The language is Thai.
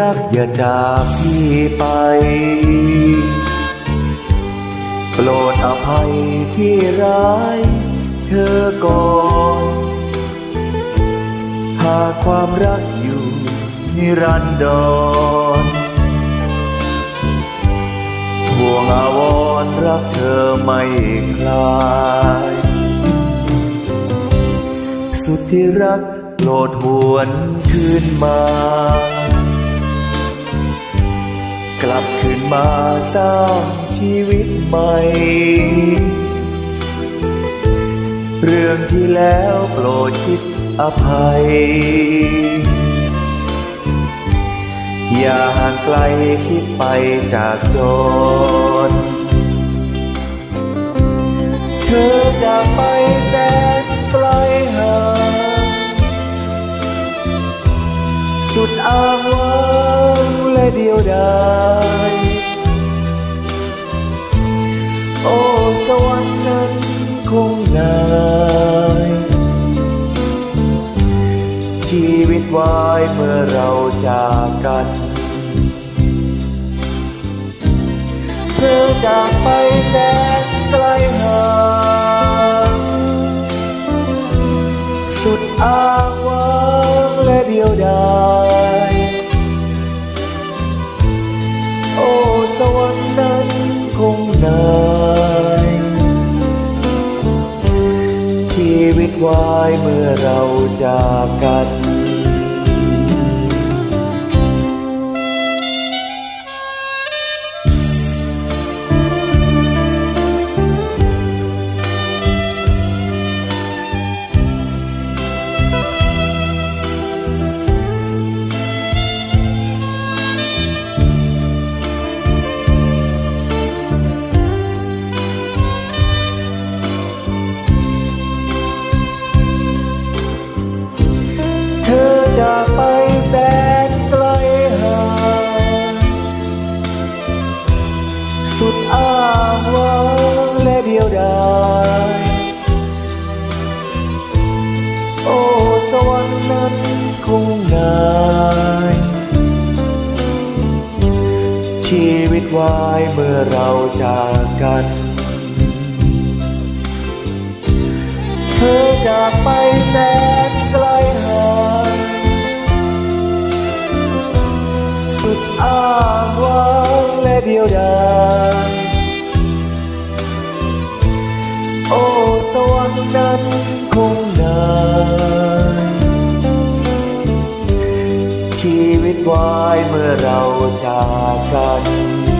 รักอย่าจากพี่ไป โปรดอภัยที่ร้าย เธอก่อนหากความรักอยู่นิรันดรห่วงอาวรรักเธอไม่คลาย สุดที่รักโปรดหวนคืนมา บคืนมาสร้างชีวิตใหม่ เรื่องที่แล้วโปรดคิดอภัย อย่าห่างไกลคิดไปจากจน เธอจากไปแสนไกลห่างสุดอ้างว้าง และเดียวดายโอ้สวรรค์นั้นคงนายชีวิตวายเมื่อเราจากกัน เธอจากไปแสน วิตวายเมื่อเราจากกัน สุดอ้างว้างและเดียวดายโอ้สวรรค์นั้นคงนายชีวิตวายเมื่อเราจากกัน เธอจากไปแสนไกลห่างสุดอ้างว้างและเดียวดาย เราจากกัน